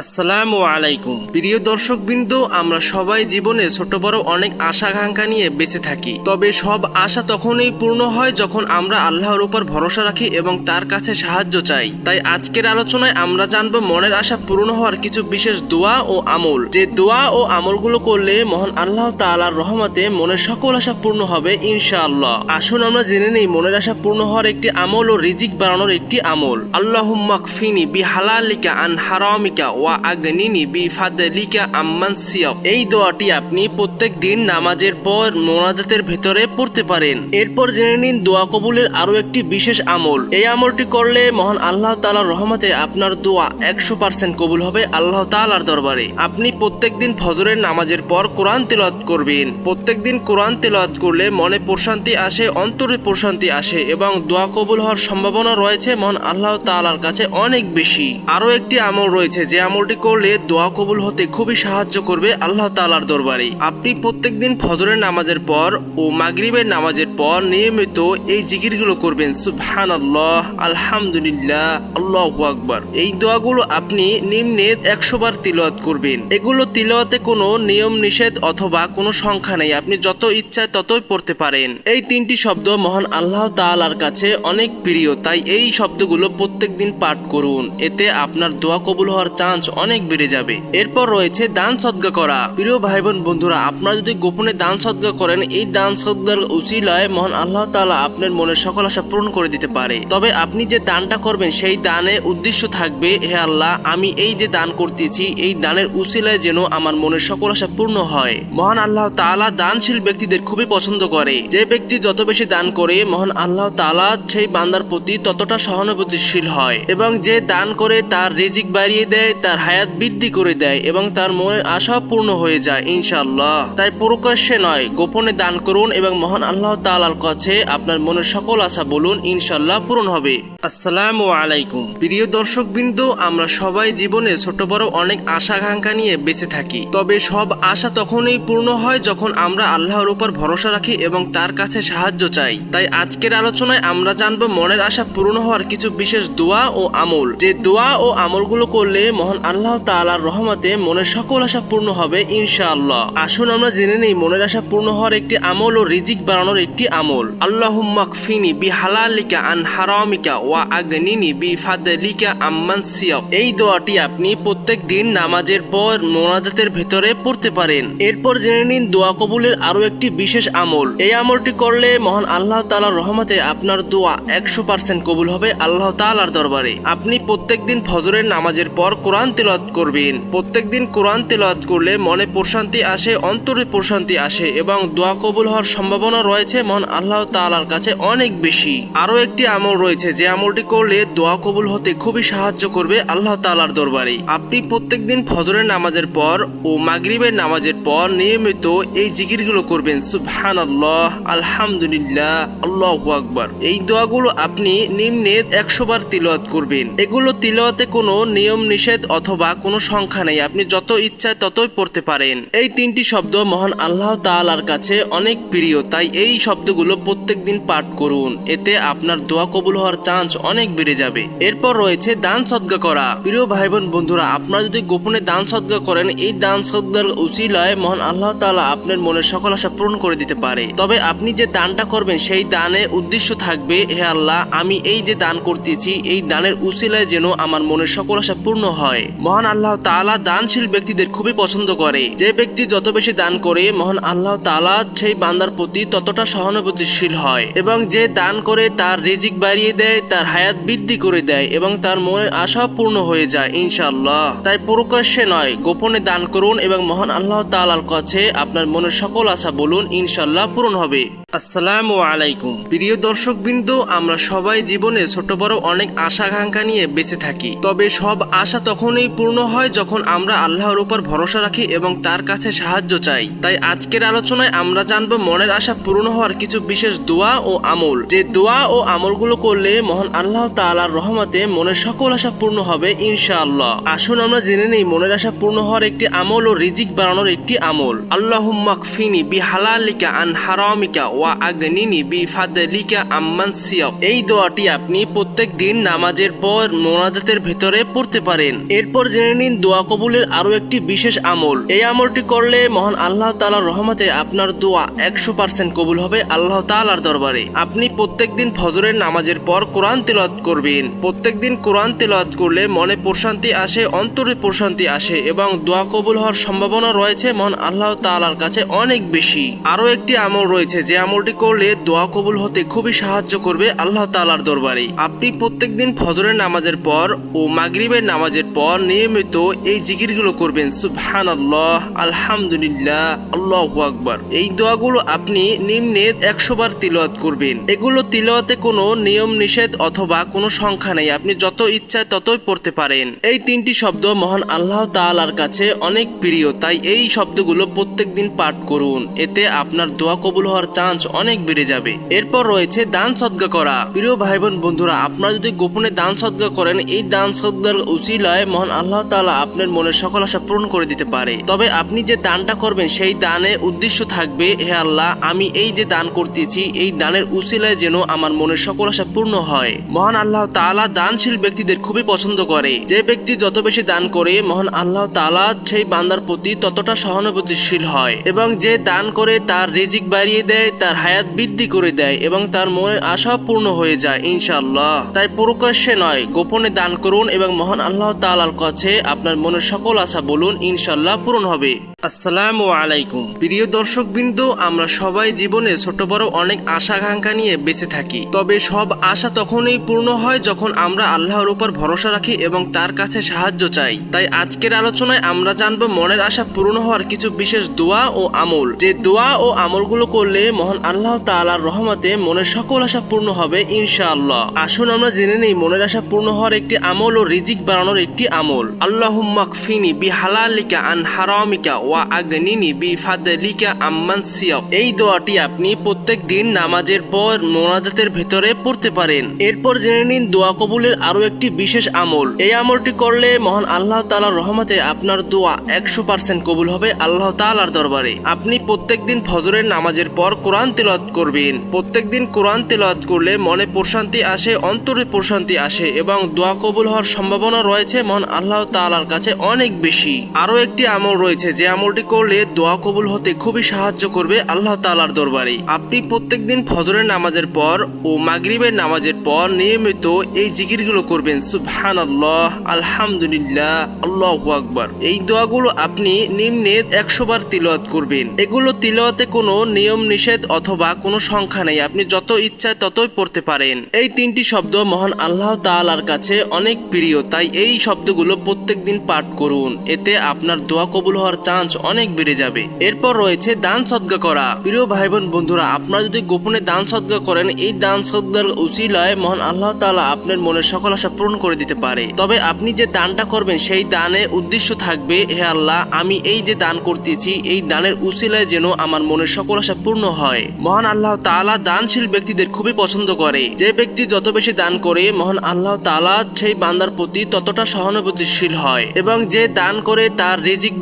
আসসালামু আলাইকুম। প্রিয় দর্শক বিন্দু আমরা সবাই জীবনে ছোট বড় অনেক আশা আকাঙ্ক্ষা নিয়ে বেঁচে থাকি। তবে সব আশা তখনই পূর্ণ হয় যখন আমরা আল্লাহর উপর ভরসা রাখি এবং তার কাছে সাহায্য চাই। তাই আজকের আলোচনায় আমরা জানব মনের আশা পূর্ণ হওয়ার কিছু বিশেষ দোয়া ও আমল। যে দোয়া ও আমলগুলো করলে মহান আল্লাহ তাআলার রহমতে মনের সকল আশা পূর্ণ হবে ইনশাআল্লাহ। আসুন আমরা জেনে নেই মনের আশা পূর্ণ হওয়ার একটি আমল ও রিজিক বাড়ানোর একটি আমল। কফিনি বি হালালিকা আন হারামিকা ওয়া আগনিনি বি ফাদলিকা আম্মান সিয়াব এই দোয়াটি আপনি প্রত্যেক দিন নামাজের পর মোনাজাতের ভেতরে পড়তে পারেন। এরপর জেনে নিন দোয়া কবুলের আরও একটি বিশেষ আমল। এই আমলটি করলে মহান আল্লাহ তাআলার রহমতে আপনার দোয়া একশো পার্সেন্ট কবুল হবে আল্লাহ তাআলার দরবারে। আপনি প্রত্যেক দিন ফজরের নামাজের পর কোরআন তেলাওয়াত করবেন। প্রত্যেক দিন কোরআন তেলাওয়াত করলে মনে প্রশান্তি আসে, অন্তরে প্রশান্তি আসে এবং দোয়া কবুল হওয়ার সম্ভাবনা রয়েছে মহান আল্লাহ তাআলার কাছে অনেক বেশি। আরও একটি আমল রয়েছে যে আমলটি করলে দোয়া কবুল হতে খুবই সাহায্য করবে আল্লাহ তালার দরবারে। আপনি প্রত্যেকদিন ফজরের নামাজের পর ও মাগরিবের নামাজের পর নিয়মিত এই জিকিরগুলো করবেন। সুফহান আল্লাহ আলহামদুলিল্লাহ, আল্লাহ আকবার। এই দোয়াগুলো আপনি নিম্নে একশো বার তিলওয়াত করবেন। এগুলো তিলওয়াতে কোনো নিয়ম নিষেধ অথবা কোনো সংখ্যা নেই। আপনি যত ইচ্ছায় ততই পড়তে পারেন। এই তিনটি শব্দ মহান আল্লাহ তালার কাছে অনেক প্রিয়। তাই এই শব্দগুলো প্রত্যেক দিন পাঠ করুন। এতে আপনার দোয়া কবুল হওয়ার চান্স অনেক বেড়ে যাবে। এরপর রয়েছে দান সদ্গা করা। প্রিয় ভাই বোন বন্ধুরা, আপনারা যদি গোপনে দান সদ্গা করেন, এই দান সদ্গার উচিলায় মহান আল্লাহ তাআলা আপনার মনের সকল আশা পূরণ করে দিতে পারে। তবে আপনি যে দানটা করবেন, সেই দানে উদ্দেশ্য থাকবে, হে আল্লাহ, আমি এই যে দান করতেছি, এই দানের উচিলায় যেন আমার মনের সকল আশা পূর্ণ হয়। মহান আল্লাহ তাআলা দানশীল ব্যক্তিদের খুবই পছন্দ করে। যে ব্যক্তি যত বেশি দান করে, মহান আল্লাহ তালা সেই বান্দার প্রতি ততটা সহানুভূতিশীল হয়। এবং যে দান করে তার রিজিক বাড়িয়ে দেয় তার হায়াত বৃদ্ধি করে দেয় এবং তার মনের আশা পূর্ণ হয়ে যায়, ইনশাআল্লাহ। তাই প্রকাশ্যে নয়, গোপনে দান করুন এবং মহান আল্লাহ তাআলার কাছে আপনার মনের সকল আশা বলুন, ইনশাআল্লাহ পূরণ হবে। আসসালামু আলাইকুম। প্রিয় দর্শক বিন্দু আমরা সবাই জীবনে ছোট বড় অনেক আশা আকাঙ্ক্ষা নিয়ে বেঁচে থাকি। তবে সব আশা তখনই পূর্ণ হয় যখন আমরা আল্লাহর উপর ভরসা রাখি এবং তার কাছে সাহায্য চাই। তাই আজকের আলোচনায় আমরা জানব মনের আশা পূর্ণ হওয়ার কিছু বিশেষ দোয়া ও আমল। যে দোয়া ও আমলগুলো করলে মহান আল্লাহ তাআলার রহমতে মনের সকল আশা পূর্ণ হবে ইনশাআল্লাহ। আসুন আমরা জেনে নেই মনের আশা পূর্ণ হওয়ার একটি আমল ও রিজিক বাড়ানোর একটি আমল। কফিনি বি হালালিকা আন হারামিকা ওয়া আগনিনি বি ফাদলিকা আম্মান সিয়াব এই দোয়াটি আপনি প্রত্যেক দিন নামাজের পর মোনাজাতের ভেতরে পড়তে পারেন। এরপর জেনে নিন দোয়া কবুলের আরও একটি বিশেষ আমল। এই আমলটি করলে মহান আল্লাহ তালার রহমতে আপনার দোয়া একশো পার্সেন্ট কবুল হবে আল্লাহ তালার দরবারে। আপনি প্রত্যেক দিন ফজরের নামাজের পর কোরআন তেলাওয়াত করবেন। প্রত্যেক দিন কোরআন তেলাওয়াত করলে মনে প্রশান্তি আসে, অন্তরে প্রশান্তি আসে এবং দোয়া কবুল হওয়ার সম্ভাবনা রয়েছে মহান আল্লাহ তাআলার কাছে অনেক বেশি। আরও একটি আমল রয়েছে, যে আমলটি করলে দোয়া কবুল হতে খুবই সাহায্য করবে আল্লাহ তাআলার দরবারে। আপনি প্রত্যেক দিন ফজরের নামাজের পর ও মাগরিবের নামাজের পর নিয়মিত এই জিকিরগুলো করবেন। সুবহানাল্লাহ, আলহামদুলিল্লাহ, আল্লাহ আকবার। এই দোয়াগুলো আপনি নিম্নে একশো বার তিলওয়াত করবেন। এগুলো তিলওয়াতে কোনো নিয়ম নিষেধ অথবা কোনো সংখ্যা নেই। আপনি যত ইচ্ছায় ততই পড়তে পারেন। এই তিনটি শব্দ মহান আল্লাহ তালার কাছে অনেক প্রিয়, তাই এই শব্দগুলো প্রত্যেক দিন পাঠ করুন। এতে আপনার দোয়া কবুল হওয়ার চান্স অনেক বেড়ে যাবে। এরপর রয়েছে দান সদ্গা করা। প্রিয় ভাই বোন বন্ধুরা, আপনারা যদি গোপনে দান সদ্গা করেন, এই দান সদ্গার উচিলায় মহান আল্লাহ তাআলা আপনার মনের সকল আশা পূরণ করে দিতে পারে। তবে আপনি যে দানটা করবেন, সেই দানে উদ্দেশ্য থাকবে, হে আল্লাহ, আমি এই যে দান করতেছি, এই দানের উচিলায় যেন আমার মনের সকল আশা পূর্ণ হয়। মহান আল্লাহ তাআলা দানশীল ব্যক্তিদের খুবই পছন্দ করে। যে ব্যক্তি যত বেশি দান করে, মহান আল্লাহ তাআলা সেই বান্দার প্রতি ততটা সহানুভূতিশীল হয় এবং যে দান করে তার রিজিক বাড়িয়ে দেয়, তার হায়াত বৃদ্ধি করে দেয় এবং তার মনের আশা পূর্ণ হয়ে যায় ইনশাল্লাহ তাই প্রকাশ্যে নয়, গোপনে দান করুন এবং মহান আল্লাহ তাআলার কাছে আপনার মনের সকল আশা বলুন ইনশাল্লাহ পূরণ হবে। আসসালামু আলাইকুম। প্রিয় দর্শক বিন্দু আমরা সবাই জীবনে ছোট বড় অনেক আশা আকাঙ্ক্ষা নিয়ে বেঁচে থাকি। তবে সব আশা তখনই পূর্ণ হয় যখন আমরা আল্লাহর উপর ভরসা রাখি এবং তার কাছে সাহায্য চাই। তাই আজকের আলোচনায় আমরা জানব মনের আশা পূর্ণ হওয়ার কিছু বিশেষ দোয়া ও আমল। যে দোয়া ও আমলগুলো করলে মহান আল্লাহ তাআলার রহমতে মনের সকল আশা পূর্ণ হবে ইনশাআল্লাহ। আসুন আমরা জেনে নেই মনের আশা পূর্ণ হওয়ার একটি আমল ও রিজিক বাড়ানোর একটি আমল। আল্লাহুম্মা কফিনি বি হালালিকা আন হারামিকা ওয়া আগনিনি বিফাদলিকা আম্মান সিয়াক এই দোয়াটি আপনি প্রত্যেক দিন নামাজের পর মোনাজাতের ভেতরে পড়তে পারেন। এরপর জেনে নিন দোয়া কবুলের আরও একটি বিশেষ আমল। এই আমলটি করলে মহান আল্লাহ তাআলার রহমতে আপনার দোয়া একশো পার্সেন্ট কবুল হবে আল্লাহ তাআলার দরবারে। আপনি প্রত্যেক দিন ফজরের নামাজের পর কোরআন তেলাওয়াত করবেন। প্রত্যেক দিন কোরআন তেলাওয়াত করলে মনে প্রশান্তি আসে, অন্তরে প্রশান্তি আসে এবং দোয়া কবুল হওয়ার সম্ভাবনা রয়েছে মহান আল্লাহ তাআলার কাছে অনেক বেশি। আরও একটি আমল রয়েছে যে আমলটি করলে দোয়া কবুল হতে খুবই সাহায্য করবে আল্লাহ তালার দরবারে। আপনি প্রত্যেক দিন ফজরের নামাজের পর ও মাগরিবের নামাজের পর নিয়মিত এই জিকিরগুলো করবেন। সুবহানাল্লাহ, আলহামদুলিল্লাহ, আল্লাহ আকবার। এই দোয়াগুলো আপনি নিম্নে একশো বার তিলওয়াত করবেন। এগুলো তিলওয়াতে কোনো নিয়ম নিষেধ অথবা কোনো সংখ্যা নেই। আপনি যত ইচ্ছা ততই পড়তে পারেন। এই তিনটি শব্দ মহান আল্লাহ তালার কাছে অনেক প্রিয়। তাই এই শব্দগুলো প্রত্যেক দিন পাঠ করুন। এতে আপনার দোয়া কবুল হওয়ার চান্স অনেক বেড়ে যাবে। এরপর রয়েছে দান সদ্গা করা। প্রিয় ভাই বোন বন্ধুরা, আপনারা যদি গোপনে দান সদ্গা করেন, এই দান সদ্গার উচিলায় মহান আল্লাহ তাআলা আপনার মনের সকল আশা পূরণ করে দিতে পারে। তবে আপনি যে দানটা করবেন, সেই দানে উদ্দেশ্য থাকবে, হে আল্লাহ, আমি এই যে দান করতেছি, এই দানের উচিলায় যেন আমার মনের সকল আশা পূর্ণ হয়। মহান আল্লাহ তালা দানশীল ব্যক্তিদের খুবই পছন্দ করে। যে ব্যক্তি যত বেশি দান করে, মহান আল্লাহ তাআলা সেই বান্দার প্রতি ততটা সহানুভূতিশীল হয়। এবং যে দান করে, তার রিজিক বাড়িয়ে দেয়, তার হায়াত বৃদ্ধি করে দেয় এবং তার মনের আশা পূর্ণ হয়ে যায় ইনশাল্লাহ তাই প্রকাশ্যে নয়, গোপনে দান করুন এবং মহান আল্লাহ তাল কাছে আপনার মনের সকল আশা বলুন ইনশাল্লাহ পূরণ হবে। আসসালামু আলাইকুম। প্রিয় দর্শক বিন্দু আমরা সবাই জীবনে ছোট বড় অনেক আশা আকাঙ্ক্ষা নিয়ে বেঁচে থাকি। তবে সব আশা তখনই পূর্ণ হয় যখন আমরা আল্লাহর উপর ভরসা রাখি এবং তার কাছে সাহায্য চাই। তাই আজকের আলোচনায় আমরা জানব মনের আশা পূর্ণ হওয়ার কিছু বিশেষ দোয়া ও আমল। যে দোয়া ও আমলগুলো করলে মহান আল্লাহ তাআলার রহমতে মনের সকল আশা পূর্ণ হবে ইনশাআল্লাহ। আসুন আমরা জেনে নেই মনের আশা পূর্ণ হওয়ার একটি আমল ও রিজিক বাড়ানোর একটি আমল। আল্লাহুম্মা কফিনি বিহালালিকা আন হারামিকা ওয়া আগনিনি বিফাদলিকা আম্মান সিয়াক এই দোয়াটি আপনি প্রত্যেক দিন নামাজের পর মোনাজাতের ভেতরে পড়তে পারেন। এরপর জেনে নিন দোয়া কবুলের আরও একটি বিশেষ আমল। এই আমলটি করলে মহান আল্লাহ তাআলার রহমতে আপনার দোয়া একশো পার্সেন্ট কবুল হবে আল্লাহ তাআলার দরবারে। আপনি প্রত্যেক দিন ফজরের নামাজের পর কোরআন তেলাওয়াত করবেন। প্রত্যেক দিন কোরআন তেলাওয়াত করলে মনে প্রশান্তি আসে, অন্তরে প্রশান্তি আসে এবং দোয়া কবুল হওয়ার সম্ভাবনা রয়েছে মহান আল্লাহ তাআলার কাছে অনেক বেশি। আরও একটি আমল রয়েছে যে আমলটি করলে দোয়া কবুল হতে খুবই সাহায্য করবে আল্লাহ তালার দরবারে। আপনি প্রত্যেক দিন ফজরের নামাজের পর ও মাগরিবের নামাজের পর নিয়মিত এই জিকিরগুলো করবেন। সুবহানাল্লাহ, আলহামদুলিল্লাহ, আল্লাহ আকবার। এই দোয়াগুলো আপনি নিম্নে একশো বার তিলওয়াত করবেন। এগুলো তিলওয়াতে কোনো নিয়ম নিষেধ অথবা কোনো সংখ্যা নেই। আপনি যত ইচ্ছা ততই পড়তে পারেন। এই তিনটি শব্দ মহান আল্লাহ তালার কাছে অনেক প্রিয়। তাই এই শব্দগুলো প্রত্যেক দিন পাঠ করুন। এতে আপনার দোয়া কবুল হওয়ার চান্স অনেক বেড়ে যাবে। এরপর রয়েছে দান সদ্গা করা। প্রিয় ভাই বোন বন্ধুরা, আপনারা যদি গোপনে দান সদ্গা করেন, এই দান সদ্গার উসিলায় মহান আল্লাহ তাআলা আপনার মনের সকল আশা পূরণ করে দিতে পারে। তবে আপনি যে দানটা করবেন, সেই দানে উদ্দেশ্য থাকবে, হে আল্লাহ, আমি এই যে দান করতেছি, এই দানের উসিলায় যেন আমার মনের সকল আশা পূর্ণ হয়। মহান আল্লাহ তালা দানশীল ব্যক্তিদের খুবই পছন্দ করে। যে ব্যক্তি যত বেশি দান করে, মহান আল্লাহ তাআলা সেই বান্দার প্রতি ততটা সহানুভূতিশীল হয় এবং যে দান করে তার রিজিক